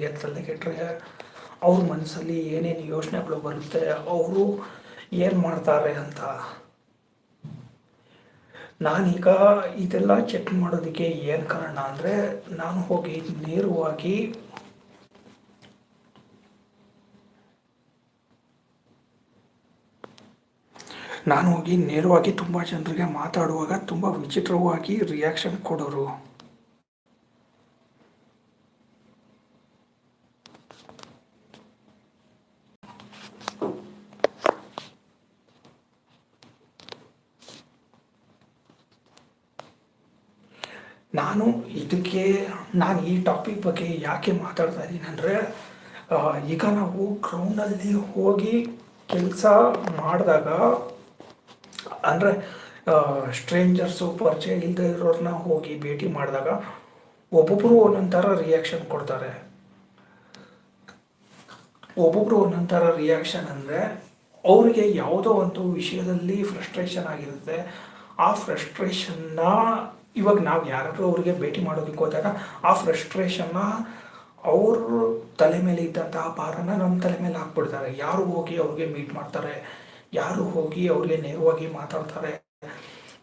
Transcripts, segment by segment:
ಜನರಿಗೆ ತಲೆಗೆಟ್ಟರೆ ಅವ್ರ ಮನಸ್ಸಲ್ಲಿ ಏನೇನು ಯೋಚನೆಗಳು ಬರುತ್ತೆ, ಅವರು ಏನು ಮಾಡ್ತಾರೆ ಅಂತ. ನಾನೀಗ ಇದೆಲ್ಲ ಚೆಕ್ ಮಾಡೋದಕ್ಕೆ ಏನು ಕಾರಣ ಅಂದರೆ, ನಾನು ಹೋಗಿ ನೇರವಾಗಿ ನಾನು ಹೋಗಿ ನೇರವಾಗಿ ತುಂಬ ಜನರಿಗೆ ಮಾತಾಡುವಾಗ ತುಂಬ ವಿಚಿತ್ರವಾಗಿ ರಿಯಾಕ್ಷನ್ ಕೊಡೋರು. ನಾನು ಇದಕ್ಕೆ, ನಾನು ಈ ಟಾಪಿಕ್ ಬಗ್ಗೆ ಯಾಕೆ ಮಾತಾಡ್ತಾ ಇದ್ದೀನಿ ಅಂದರೆ ಈಗ ನಾವು ಗ್ರೌಂಡಲ್ಲಿ ಹೋಗಿ ಕೆಲಸ ಮಾಡಿದಾಗ, ಅಂದರೆ ಸ್ಟ್ರೇಂಜರ್ಸು ಪರಿಚಯ ಇಲ್ಲದೆ ಇರೋರನ್ನ ಹೋಗಿ ಭೇಟಿ ಮಾಡಿದಾಗ ಒಬ್ಬೊಬ್ಬರು ಒಂದೊಂದು ಥರ ರಿಯಾಕ್ಷನ್ ಕೊಡ್ತಾರೆ. ಒಬ್ಬೊಬ್ಬರು ಒಂದೊಂದು ಥರ ರಿಯಾಕ್ಷನ್ ಅಂದರೆ ಅವರಿಗೆ ಯಾವುದೋ ಒಂದು ವಿಷಯದಲ್ಲಿ ಫ್ರಸ್ಟ್ರೇಷನ್ ಆಗಿರುತ್ತೆ. ಆ ಫ್ರಸ್ಟ್ರೇಷನ್ನ ಇವಾಗ ನಾವು ಯಾರಾದರೂ ಅವರಿಗೆ ಭೇಟಿ ಮಾಡೋದಕ್ಕೆ ಹೋದಾಗ ಆ ಫ್ರಸ್ಟ್ರೇಷನ್ನ ಅವ್ರ ತಲೆ ಮೇಲೆ ಇದ್ದಂತಹ ಭಾರನ ನಮ್ಮ ತಲೆ ಮೇಲೆ ಹಾಕ್ಬಿಡ್ತಾರೆ. ಯಾರು ಹೋಗಿ ಅವ್ರಿಗೆ ಮೀಟ್ ಮಾಡ್ತಾರೆ? ಯಾರು ಹೋಗಿ ಅವ್ರಿಗೆ ನೇರವಾಗಿ ಮಾತಾಡ್ತಾರೆ?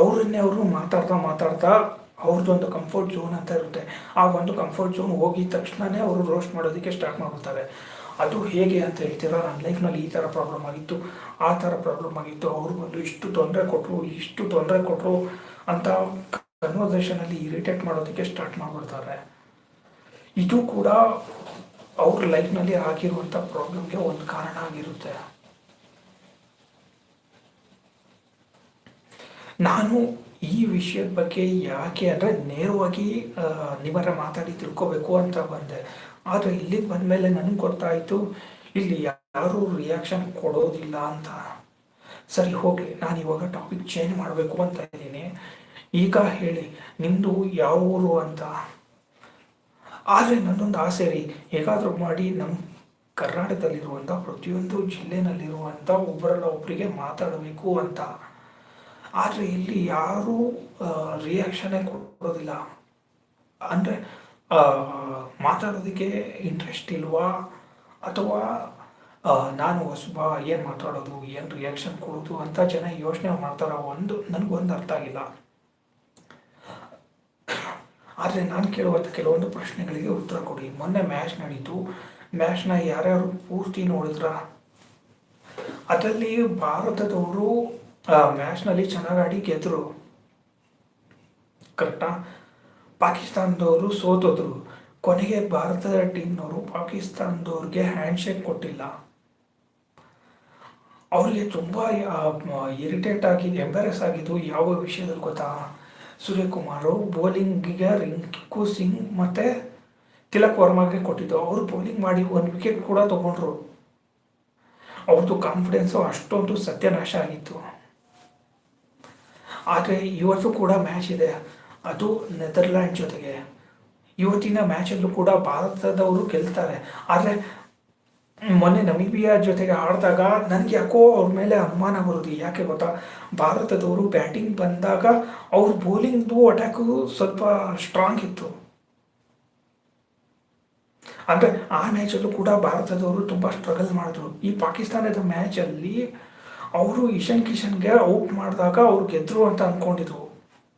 ಅವರನ್ನೇ ಅವರು ಮಾತಾಡ್ತಾ ಮಾತಾಡ್ತಾ ಅವ್ರದ್ದೊಂದು ಕಂಫರ್ಟ್ ಝೋನ್ ಅಂತ ಇರುತ್ತೆ. ಆ ಒಂದು ಕಂಫರ್ಟ್ ಝೋನ್ ಹೋಗಿದ ತಕ್ಷಣವೇ ಅವರು ರೋಸ್ಟ್ ಮಾಡೋದಕ್ಕೆ ಸ್ಟಾರ್ಟ್ ಮಾಡ್ಬಿಡ್ತಾರೆ. ಅದು ಹೇಗೆ ಅಂತ ಹೇಳ್ತೀರಾ? ನನ್ನ ಲೈಫ್ನಲ್ಲಿ ಈ ಥರ ಪ್ರಾಬ್ಲಮ್ ಆಗಿತ್ತು, ಆ ಥರ ಪ್ರಾಬ್ಲಮ್ ಆಗಿತ್ತು. ಅವ್ರು ಬಂದು ಇಷ್ಟು ತೊಂದರೆ ಕೊಟ್ಟರು ಇಷ್ಟು ತೊಂದರೆ ಕೊಟ್ಟರು ಅಂತ ಕನ್ವರ್ಸೇಷನಲ್ಲಿ ಇರಿಟೇಟ್ ಮಾಡೋದಕ್ಕೆ ಸ್ಟಾರ್ಟ್ ಮಾಡಿಬಿಡ್ತಾರೆ. ಇದು ಕೂಡ ಅವ್ರ ಲೈಫ್ನಲ್ಲಿ ಆಗಿರುವಂಥ ಪ್ರಾಬ್ಲಮ್ಗೆ ಒಂದು ಕಾರಣ ಆಗಿರುತ್ತೆ. ನಾನು ಈ ವಿಷಯದ ಬಗ್ಗೆ ಯಾಕೆ ಅಂದರೆ ನೇರವಾಗಿ ನಿಮ್ಮರ ಮಾತಾಡಿ ತಿಳ್ಕೊಬೇಕು ಅಂತ ಬಂದೆ. ಆದರೆ ಇಲ್ಲಿಗೆ ಬಂದ ಮೇಲೆ ನನಗೆ ಗೊತ್ತಾಯಿತು, ಇಲ್ಲಿ ಯಾರೂ ರಿಯಾಕ್ಷನ್ ಕೊಡೋದಿಲ್ಲ ಅಂತ. ಸರಿ ಹೋಗಲಿ, ನಾನು ಇವಾಗ ಟಾಪಿಕ್ ಚೇಂಜ್ ಮಾಡಬೇಕು ಅಂತ ಇದ್ದೀನಿ ಈಗ ಹೇಳಿ ನಿಮ್ಮದು ಯಾವ ಊರು ಅಂತ? ಆದರೆ ನನ್ನೊಂದು ಆಸೆ ರೀ, ಹೇಗಾದರೂ ಮಾಡಿ ನಮ್ಮ ಕರ್ನಾಟಕದಲ್ಲಿರುವಂಥ ಪ್ರತಿಯೊಂದು ಜಿಲ್ಲೆನಲ್ಲಿರುವಂಥ ಒಬ್ಬರಲ್ಲ ಒಬ್ಬರಿಗೆ ಮಾತಾಡಬೇಕು ಅಂತ. ಆದರೆ ಇಲ್ಲಿ ಯಾರೂ ರಿಯಾಕ್ಷನೇ ಕೊಡೋದಿಲ್ಲ. ಅಂದರೆ ಮಾತಾಡೋದಕ್ಕೆ ಇಂಟ್ರೆಸ್ಟ್ ಇಲ್ವಾ? ಅಥವಾ ನಾನು ಹೊಸಬ, ಏನು ಮಾತಾಡೋದು, ಏನು ರಿಯಾಕ್ಷನ್ ಕೊಡೋದು ಅಂತ ಜನ ಯೋಚನೆ ಮಾಡ್ತಾರೆ ಒಂದು, ನನಗೊಂದು ಅರ್ಥ ಆಗಿಲ್ಲ. ಆದರೆ ನಾನು ಕೇಳುವಂಥ ಕೆಲವೊಂದು ಪ್ರಶ್ನೆಗಳಿಗೆ ಉತ್ತರ ಕೊಡಿ. ಮೊನ್ನೆ ಮ್ಯಾಚ್ ನಡೀತು. ಮ್ಯಾಚ್ನ ಯಾರ್ಯಾರು ಪೂರ್ತಿ ನೋಡಿದ್ರ? ಅದರಲ್ಲಿ ಭಾರತದವರು ಮ್ಯಾಚ್ನಲ್ಲಿ ಚೆನ್ನಾಗಿ ಆಡಿ ಗೆದ್ದರು ಕರೆಕ್ಟಾ? ಪಾಕಿಸ್ತಾನದವರು ಸೋತೋದ್ರು. ಕೊನೆಗೆ ಭಾರತದ ಟೀಮ್ನವರು ಪಾಕಿಸ್ತಾನದವ್ರಿಗೆ ಹ್ಯಾಂಡ್ಶೇಕ್ ಕೊಟ್ಟಿಲ್ಲ. ಅವರಿಗೆ ತುಂಬ ಇರಿಟೇಟ್ ಆಗಿ ಎಂಬರೆಸ್ ಆಗಿದ್ದು ಯಾವ ವಿಷಯದಲ್ಲಿ ಗೊತ್ತಾ? ಸೂರ್ಯಕುಮಾರ್ ಬೌಲಿಂಗಿಗೆ ರಿಂಕು ಸಿಂಗ್ ಮತ್ತು ತಿಲಕ್ ವರ್ಮಾಗೆ ಕೊಟ್ಟಿದ್ದು. ಅವರು ಬೌಲಿಂಗ್ ಮಾಡಿ ಒಂದು ವಿಕೆಟ್ ಕೂಡ ತೊಗೊಂಡ್ರು. ಅವ್ರದ್ದು ಕಾನ್ಫಿಡೆನ್ಸು ಅಷ್ಟೊಂದು ಸತ್ಯನಾಶ ಆಗಿತ್ತು. ಆದರೆ ಇವತ್ತು ಕೂಡ ಮ್ಯಾಚ್ ಇದೆ. ಅದು ನೆದರ್ಲ್ಯಾಂಡ್ ಜೊತೆಗೆ. ಇವತ್ತಿನ ಮ್ಯಾಚಲ್ಲೂ ಕೂಡ ಭಾರತದವರು ಗೆಲ್ತಾರೆ. ಆದರೆ ಮೊನ್ನೆ ನಮೀಬಿಯಾ ಜೊತೆಗೆ ಆಡಿದಾಗ ನನಗೆ ಯಾಕೋ ಅವ್ರ ಮೇಲೆ ಅನುಮಾನ ಬರೋದು, ಯಾಕೆ ಗೊತ್ತಾ? ಭಾರತದವರು ಬ್ಯಾಟಿಂಗ್ ಬಂದಾಗ ಅವ್ರ ಬೌಲಿಂಗ್ದು ಅಟ್ಯಾಕು ಸ್ವಲ್ಪ ಸ್ಟ್ರಾಂಗ್ ಇತ್ತು. ಅಂದರೆ ಆ ಮ್ಯಾಚಲ್ಲೂ ಕೂಡ ಭಾರತದವರು ತುಂಬ ಸ್ಟ್ರಗಲ್ ಮಾಡಿದ್ರು. ಈ ಪಾಕಿಸ್ತಾನದ ಮ್ಯಾಚಲ್ಲಿ ಅವರು ಇಶಾನ್ ಕಿಶನ್ಗೆ ಔಟ್ ಮಾಡಿದಾಗ ಅವ್ರು ಗೆದ್ದರು ಅಂತ ಅಂದ್ಕೊಂಡಿದ್ರು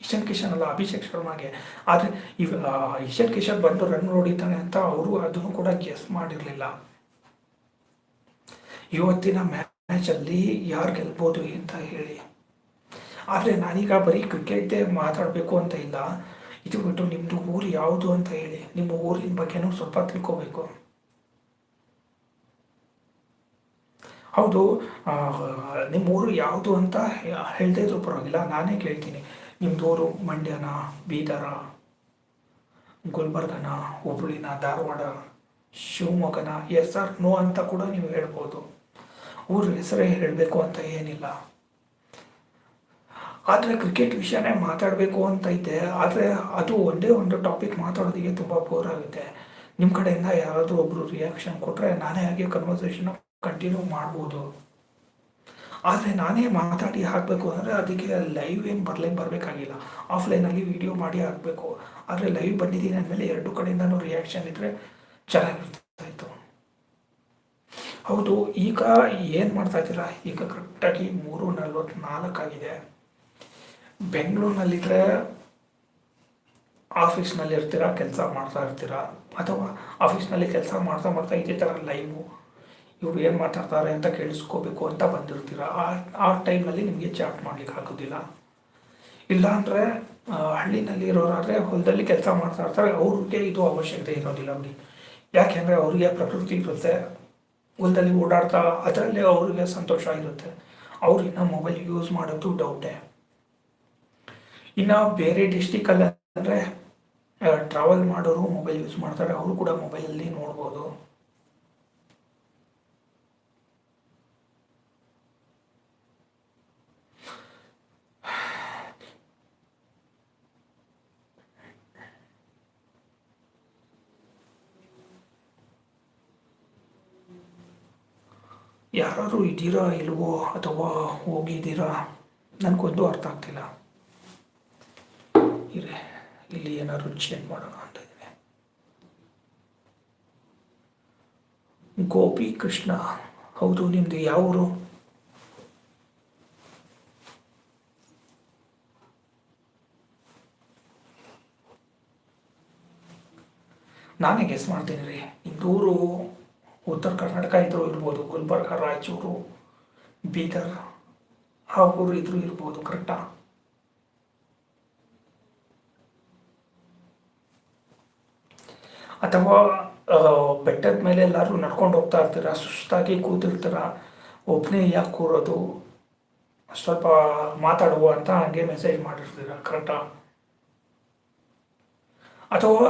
ಇಶಾನ್ ಕಿಶನ್ ಅಲ್ಲ, ಅಭಿಷೇಕ್ ಶರ್ಮಾಗೆ. ಆದರೆ ಇವ ಇಶನ್ ಕಿಶನ್ ಬಂದು ರನ್ ಹೊಡಿತಾನೆ ಅಂತ ಅವರು ಅದನ್ನು ಕೂಡ ಗೆಸ್ ಮಾಡಿರಲಿಲ್ಲ. ಇವತ್ತಿನ ಮ್ಯಾಚಲ್ಲಿ ಯಾರು ಗೆಲ್ಬೋದು ಅಂತ ಹೇಳಿ. ಆದರೆ ನಾನೀಗ ಬರೀ ಕ್ರಿಕೆಟೇ ಮಾತಾಡಬೇಕು ಅಂತ ಇಲ್ಲ. ಇದು ಬಿಟ್ಟು ನಿಮ್ಮದು ಊರು ಯಾವುದು ಅಂತ ಹೇಳಿ. ನಿಮ್ಮ ಊರಿನ ಬಗ್ಗೆನೂ ಸ್ವಲ್ಪ ತಿಳ್ಕೋಬೇಕು. ಹೌದು ನಿಮ್ಮ ಊರು ಯಾವುದು ಅಂತ ಹೇಳದೆ ಇದ್ರು ಪರವಾಗಿಲ್ಲ. ನಾನೇ ಕೇಳ್ತೀನಿ. ನಿಮ್ಮದೂರು ಮಂಡ್ಯನ, ಬೀದರ, ಗುಲ್ಬರ್ಗನ, ಹುಬ್ಳಿನ, ಧಾರವಾಡ, ಶಿವಮೊಗ್ಗನ, ಎಸ್ ಆರ್ ನೋ ಅಂತ ಕೂಡ ನೀವು ಹೇಳ್ಬೋದು. ಊರ ಹೆಸರೇ ಹೇಳಬೇಕು ಅಂತ ಏನಿಲ್ಲ. ಆದರೆ ಕ್ರಿಕೆಟ್ ವಿಷಯನೇ ಮಾತಾಡಬೇಕು ಅಂತ ಇದ್ದೆ ಆದರೆ ಅದು ಒಂದೇ ಒಂದು ಟಾಪಿಕ್ ಮಾತಾಡೋದಕ್ಕೆ ತುಂಬ ಬೋರ್ ಆಗುತ್ತೆ. ನಿಮ್ಮ ಕಡೆಯಿಂದ ಯಾರಾದರೂ ಒಬ್ಬರು ರಿಯಾಕ್ಷನ್ ಕೊಟ್ಟರೆ ನಾನೇ ಹಾಗೆ ಕನ್ವರ್ಸೇಷನ್ ಕಂಟಿನ್ಯೂ ಮಾಡ್ಬೋದು. ಆದರೆ ನಾನೇ ಮಾತಾಡಿ ಹಾಕಬೇಕು ಅಂದರೆ ಅದಕ್ಕೆ ಲೈವ್ ಏನು ಬರಲೇ ಬರಬೇಕಾಗಿಲ್ಲ. ಆಫ್ಲೈನಲ್ಲಿ ವೀಡಿಯೋ ಮಾಡಿ ಹಾಕಬೇಕು. ಆದರೆ ಲೈವ್ ಬಂದಿದ್ದೀನಿ ಅಂದಮೇಲೆ ಎರಡು ಕಡೆಯಿಂದನೂ ರಿಯಾಕ್ಷನ್ ಇದ್ದರೆ ಚೆನ್ನಾಗಿರುತ್ತೆ. ಹೌದು, ಈಗ ಏನು ಮಾಡ್ತಾ ಇದ್ದೀರಾ? ಈಗ ಕರೆಕ್ಟಾಗಿ ಮೂರು ನಲ್ವತ್ತು ನಾಲ್ಕಾಗಿದೆ ಬೆಂಗಳೂರಿನಲ್ಲಿದ್ದರೆ ಆಫೀಸ್ನಲ್ಲಿ ಇರ್ತೀರಾ, ಕೆಲಸ ಮಾಡ್ತಾ ಇರ್ತೀರಾ? ಅಥವಾ ಆಫೀಸ್ನಲ್ಲಿ ಕೆಲಸ ಮಾಡ್ತಾ ಮಾಡ್ತಾ ಇದೇ ಥರ ಲೈವು ಇವರು ಏನು ಮಾತಾಡ್ತಾರೆ ಅಂತ ಕೇಳಿಸ್ಕೋಬೇಕು ಅಂತ ಬಂದಿರ್ತೀರ? ಆ ಆ ಟೈಮಲ್ಲಿ ನಿಮಗೆ ಚಾಟ್ ಮಾಡ್ಲಿಕ್ಕೆ ಆಗೋದಿಲ್ಲ. ಇಲ್ಲಾಂದರೆ ಹಳ್ಳಿನಲ್ಲಿ ಇರೋರಾದರೆ ಹೊಲದಲ್ಲಿ ಕೆಲಸ ಮಾಡ್ತಾ ಇರ್ತಾರೆ. ಅವ್ರಿಗೆ ಇದು ಅವಶ್ಯಕತೆ ಇರೋದಿಲ್ಲ ಅವ್ರಿಗೆ. ಯಾಕೆಂದರೆ ಅವರಿಗೆ ಪ್ರಕೃತಿ ಇರುತ್ತೆ. ಹೊಲದಲ್ಲಿ ಓಡಾಡ್ತಾ ಅದರಲ್ಲೇ ಅವ್ರಿಗೆ ಸಂತೋಷ ಇರುತ್ತೆ. ಅವ್ರು ಇನ್ನು ಮೊಬೈಲ್ ಯೂಸ್ ಮಾಡೋದು ಡೌಟೇ ಇನ್ನು ಬೇರೆ ಡಿಸ್ಟಿಕಲ್ಲಿ ಅಂದರೆ ಟ್ರಾವೆಲ್ ಮಾಡೋರು ಮೊಬೈಲ್ ಯೂಸ್ ಮಾಡ್ತಾರೆ. ಅವರು ಕೂಡ ಮೊಬೈಲಲ್ಲಿ ನೋಡ್ಬೋದು. ಯಾರಾದರೂ ಇದ್ದೀರಾ, ಇಲ್ವೋ ಅಥವಾ ಹೋಗಿದ್ದೀರಾ? ನನಗೊಂದು ಅರ್ಥ ಆಗ್ತಿಲ್ಲ. ಇರೇ, ಇಲ್ಲಿ ಏನಾದ್ರು ಚೇಂಜ್ ಮಾಡೋಣ ಅಂತ ಇದ್ದೀನಿ. ಗೋಪಿ ಕೃಷ್ಣ, ಹೌದು ನಿಮ್ಮದು ಯಾವರು? ನಾನೇ ಗೆಸ್ ಮಾಡ್ತೀನಿ ರೀ. ನಿಮ್ಮದು ಉತ್ತರ ಕರ್ನಾಟಕ ಇದ್ರೂ ಇರ್ಬೋದು, ಗುಲ್ಬರ್ಗ, ರಾಯಚೂರು, ಬೀದರ್ ಆ ಊರು ಇದ್ರೂ ಇರ್ಬೋದು ಕರೆಕ್ಟಾ ಅಥವಾ ಬೆಟ್ಟದ ಮೇಲೆ ಎಲ್ಲರೂ ನಡ್ಕೊಂಡು ಹೋಗ್ತಾ ಇರ್ತೀರ? ಸುಸ್ತಾಗಿ ಕೂತಿರ್ತೀರ? ಒಬ್ಬನೇ ಯಾಕೆ ಕೂರೋದು? ಸ್ವಲ್ಪ ಮಾತಾಡುವ ಅಂತ ಹಂಗೆ ಮೆಸೇಜ್ ಮಾಡಿರ್ತೀರ? ಕರೆಕ್ಟಾ ಅಥವಾ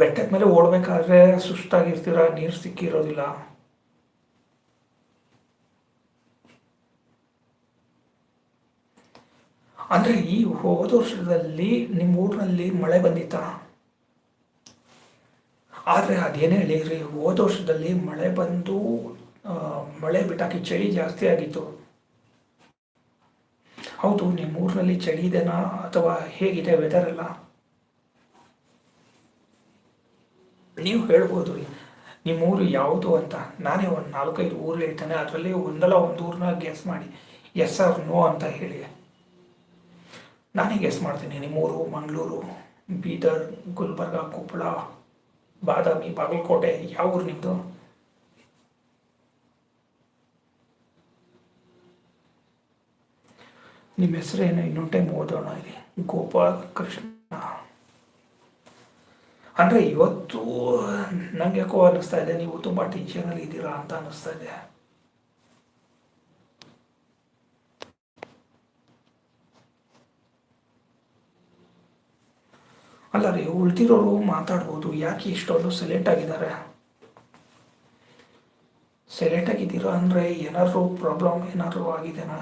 ಬೆಟ್ಟದ ಮೇಲೆ ಓಡಬೇಕಾದ್ರೆ ಸುಸ್ತಾಗಿರ್ತೀರ, ನೀರು ಸಿಕ್ಕಿರೋದಿಲ್ಲ? ಅಂದರೆ ಈ ಹೋದ ವರ್ಷದಲ್ಲಿ ನಿಮ್ಮ ಊರಿನಲ್ಲಿ ಮಳೆ ಬಂದಿತ್ತಾ? ಆದರೆ ಅದೇನೇ ಹೇಳಿರಿ ಹೋದ ವರ್ಷದಲ್ಲಿ ಮಳೆ ಬಂದು ಮಳೆ ಬಿಟ್ಟಾಕಿ ಚಳಿ ಜಾಸ್ತಿ ಆಗಿತ್ತು. ಹೌದು ನಿಮ್ಮ ಊರಿನಲ್ಲಿ ಚಳಿ ಇದೆನಾ ಅಥವಾ ಹೇಗಿದೆ ವೆದರ್ ಎಲ್ಲ? ನೀವು ಹೇಳ್ಬೋದು. ನಿಮ್ಮ ಊರು ಯಾವುದು ಅಂತ. ನಾನೇ ಒಂದು ನಾಲ್ಕೈದು ಊರು ಹೇಳ್ತೇನೆ. ಅದರಲ್ಲಿ ಒಂದಲ್ಲ ಒಂದು ಊರನ್ನ ಗೆಸ್ ಮಾಡಿ. ಎಸ್ ಆರ್ ನೋ ಅಂತ ಹೇಳಿ. ನಾನೇ ಗೆಸ್ ಮಾಡ್ತೀನಿ. ನಿಮ್ಮೂರು, ಮಂಗಳೂರು, ಬೀದರ್, ಗುಲ್ಬರ್ಗ, ಕೊಪ್ಪಳ, ಬಾದಾಮಿ, ಬಾಗಲಕೋಟೆ, ಯಾವ ಊರು ನಿಮ್ಮದು ನಿಮ್ಮ ಹೆಸರೇನು? ಇನ್ನೊಂದು ಟೈಮ್ ಓದೋಣ ಇಲ್ಲಿ. ಗೋಪಾಲ್ ಕೃಷ್ಣ ಅಂದರೆ ಇವತ್ತು ನನಗೆ ಯಾಕೋ ಅನ್ನಿಸ್ತಾ ಇದೆ, ನೀವು ತುಂಬ ಟೆನ್ಷನಲ್ಲಿ ಇದ್ದೀರಾ ಅಂತ ಅನ್ನಿಸ್ತಾ ಇದೆ. ಅಲ್ಲ ರೀ ಉಳ್ತಿರೋರು ಮಾತಾಡ್ಬೋದು, ಯಾಕೆ ಇಷ್ಟೊಂದು ಸೆಲೆಕ್ಟ್ ಆಗಿದ್ದಾರೆ? ಸೆಲೆಕ್ಟ್ ಆಗಿದ್ದೀರಾ ಅಂದರೆ ಏನಾದರೂ ಪ್ರಾಬ್ಲಮ್ ಏನಾದರೂ ಆಗಿದೆನಾ?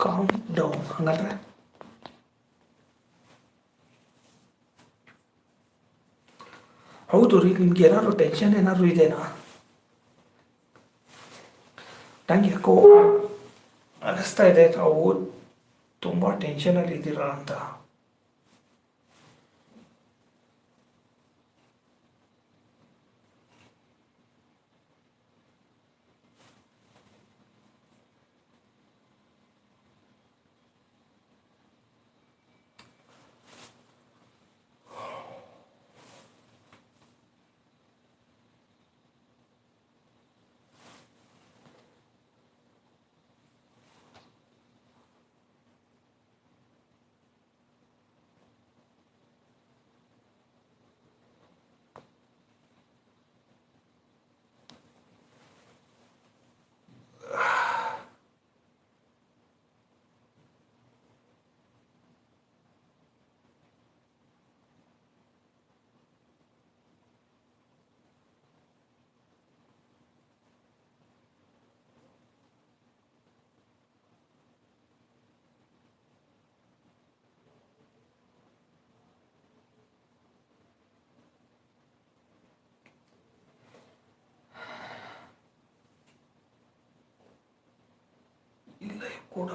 ಕಾಮ್ ಡೌನ್ ಹಂಗಂದ್ರೆ ಹೌದು ರೀ ನಿಮ್ಗೆ ಏನಾದ್ರು ಟೆನ್ಷನ್ ಏನಾದ್ರು ಇದೆನಾ ನಂಗೆ ಯಾಕೋ ಅನಿಸ್ತಾ ಇದೆ ತಾವು ತುಂಬ ಟೆನ್ಷನಲ್ಲಿ ಇದ್ದೀರಾ ಅಂತ. ಕೂಡ